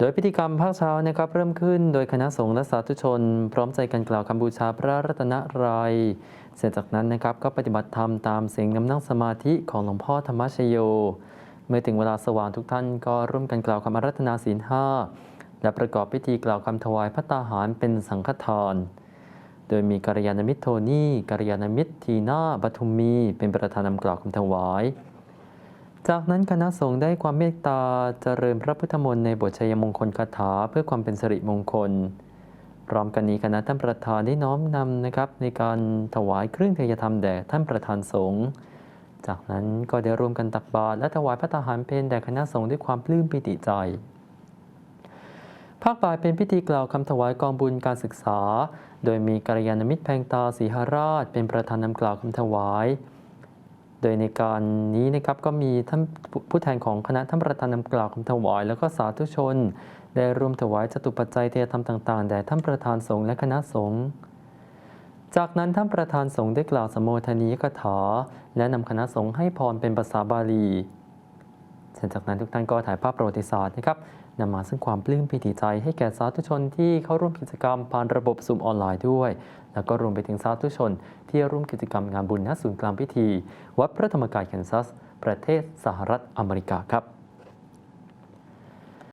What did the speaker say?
โดยพิธีกรรมภาคเช้านะครับเริ่มขึ้นโดยคณะสงฆ์และสาธุชน พร้อมใจกันกล่าวคำบูชาพระรัตนตรัยเสร็จจากนั้นนะครับก็ปฏิบัติธรรมตามเสียงนำนั่งสมาธิของหลวงพ่อธรรมชโย เมื่อถึงเวลาสว่างทุกท่านก็ร่วมกันกล่าวคำอารัตนาศีลห้าและประกอบพิธีกล่าวคำถวายพระตาหารเป็นสังฆทานโดยมีกัลยาณมิตรโทนี่กัลยาณมิตรทีน่าปทุมมี เป็นประธานนำกล่าวคำถวาย จากนั้นคณะสงฆ์ได้ความเมตตาเจริญพระพุทธมนต์ในบทชัยมงคลคาถาเพื่อความเป็นสิริมงคล พร้อมกันนี้คณะท่านประธานได้น้อมนำนะครับ ในการถวายเครื่องเทยธรรมแด่ท่านประธานสงฆ์จากนั้นก็ได้ร่วมกันตักบาตรและถวายพระทหารเพลแด่คณะสงฆ์ด้วยความปลื้มปิติใจ ภาคบ่ายเป็นพิธีกล่าวคำถวายกองบุญการศึกษา โดยมีกัลยาณมิตรแพงตาสีหราช เป็นประธานนำกล่าวคำถวาย โดยในการนี้นะครับก็มีท่านผู้แทนของคณะท่านประธานนำกล่าวคำถวาย แล้วก็สาธุชน ได้ร่วมถวายจตุปัจจัยเทยธรรมต่างๆแด่ท่านประธานสงฆ์และคณะสงฆ์จากนั้นท่านประธานสงฆ์ได้กล่าวสมโภชนียกถาและนำคณะสงฆ์ให้พรเป็นภาษาบาลี เสร็จจากนั้นทุกท่านก็ถ่ายภาพประวัติศาสตร์นะครับนำมาซึ่งความปลื้มปิติใจให้แก่สาธุชนที่เข้าร่วมกิจกรรมผ่านระบบซูมออนไลน์ด้วย แล้วก็รวมไปถึงสาธุชน ที่ร่วมกิจกรรมงานบุญณศูนย์กลางพิธี วัดพระธรรมกายแคนซัส ประเทศสหรัฐอเมริกาครับ